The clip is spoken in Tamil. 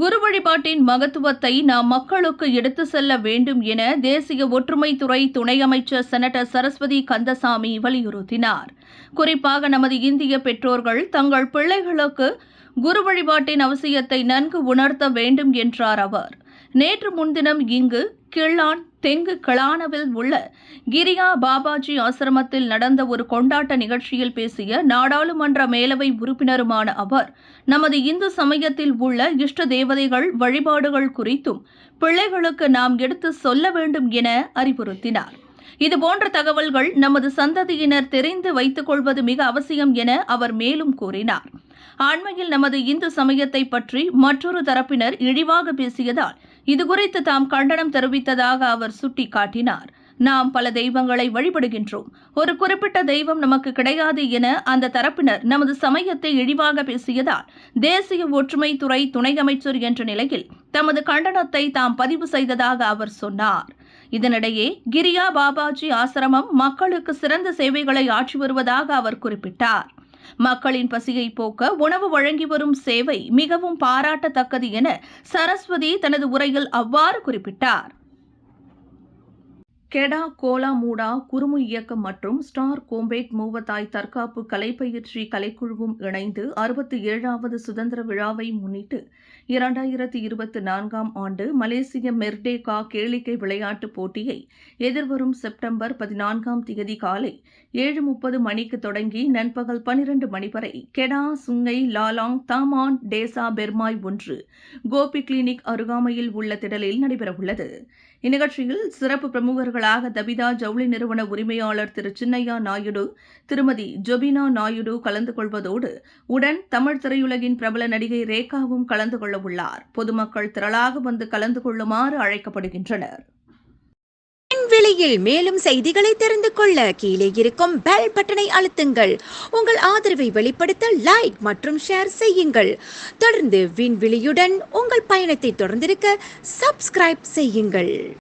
குரு வழிபாட்டின் மகத்துவத்தை நாம் மக்களுக்கு எடுத்து செல்ல வேண்டும் என தேசிய ஒற்றுமைத்துறை துணை அமைச்சர் செனட்டர் சரஸ்வதி கந்தசாமி வலியுறுத்தினார். குறிப்பாக நமது இந்திய பெற்றோர்கள் தங்கள் பிள்ளைகளுக்கு குரு வழிபாட்டின் அவசியத்தை நன்கு உணர்த்த வேண்டும் என்றார் அவர். நேற்று முன்தினம் இங்கு கிள்ளான் தெங்கு கிளானவில் உள்ள கிரியா பாபாஜி ஆசிரமத்தில் நடந்த ஒரு கொண்டாட்ட நிகழ்ச்சியில் பேசிய நாடாளுமன்ற மேலவை உறுப்பினருமான அவர் நமது இந்து சமயத்தில் உள்ள இஷ்ட தேவதைகள் வழிபாடுகள் குறித்தும் பிள்ளைகளுக்கு நாம் எடுத்து சொல்ல வேண்டும் என அறிவுறுத்தினார். இதுபோன்ற தகவல்கள் நமது சந்ததியினர் தெரிந்து வைத்துக் கொள்வது மிக அவசியம் என அவர் மேலும் கூறினார். அண்மையில் நமது இந்து சமயத்தை பற்றி மற்றொரு தரப்பினர் இழிவாக பேசியதால் இதுகுறித்து தாம் கண்டனம் தெரிவித்ததாக அவர் சுட்டிக்காட்டினார். நாம் பல தெய்வங்களை வழிபடுகின்றோம். ஒரு குறிப்பிட்ட தெய்வம் நமக்கு கிடையாது என அந்த தரப்பினர் நமது சமயத்தை இழிவாக பேசியதால் தேசிய ஒற்றுமை துறை துணை அமைச்சர் என்ற நிலையில் தமது கண்டனத்தை தாம் பதிவு செய்ததாக அவர் சொன்னார். இதனிடையே கிரியா பாபாஜி ஆசிரமம் மக்களுக்கு சிறந்த சேவைகளை ஆற்றி வருவதாக அவர் குறிப்பிட்டார். மக்களின் பசியை போக்க உணவு வழங்கி வரும் சேவை மிகவும் பாராட்டத்தக்கது என சரஸ்வதி தனது உரையில் அவ்வாறு குறிப்பிட்டார். கெடா கோலாமூடா குறுமு இயக்கம் மற்றும் ஸ்டார் கோம்பேட் மூவத்தாய் தற்காப்பு கலைப்பயிற்சி கலைக்குழுவும் இணைந்து அறுபத்தி ஏழாவது சுதந்திர விழாவை முன்னிட்டு இரண்டாயிரத்தி இருபத்தி நான்காம் ஆண்டு மலேசிய மெர்டேகா கேளிக்கை விளையாட்டுப் போட்டியை எதிர்வரும் செப்டம்பர் பதினான்காம் தேதி காலை ஏழு முப்பது மணிக்கு தொடங்கி நண்பகல் பனிரெண்டு மணி வரை Kedah Sungai Lalang Taman Desa Permai ஒன்று கோபி கிளினிக் அருகாமையில் உள்ள திடலில் நடைபெறவுள்ளது. இந்நிகழ்ச்சியில் சிறப்பு பிரமுகர்கள் பிரமுகர்களாக தபிதா ஜவுளி நிறுவன உரிமையாளர் திரு சின்னையா நாயுடு திருமதி ஜொபினா நாயுடு கலந்து கொள்வதோடு உடன் தமிழ் திரையுலகின் பிரபல நடிகை ரேகாவும் கலந்து கொள்ள உள்ளார். பொதுமக்கள் திரளாக வந்து கலந்து கொள்ளுமாறு அழைக்கப்படுகின்றனர். விலையில் மேலும் செய்திகளை தெரிந்து கொள்ள கீழே இருக்கும் பெல் பட்டனை அழுத்துங்கள். உங்கள் ஆதரவை வெளிப்படுத்த லைக் மற்றும் ஷேர் செய்யுங்கள். தொடர்ந்து விண்வெளியுடன் உங்கள் பயணத்தை தொடர்ந்திருக்க சப்ஸ்கிரைப் செய்யுங்கள்.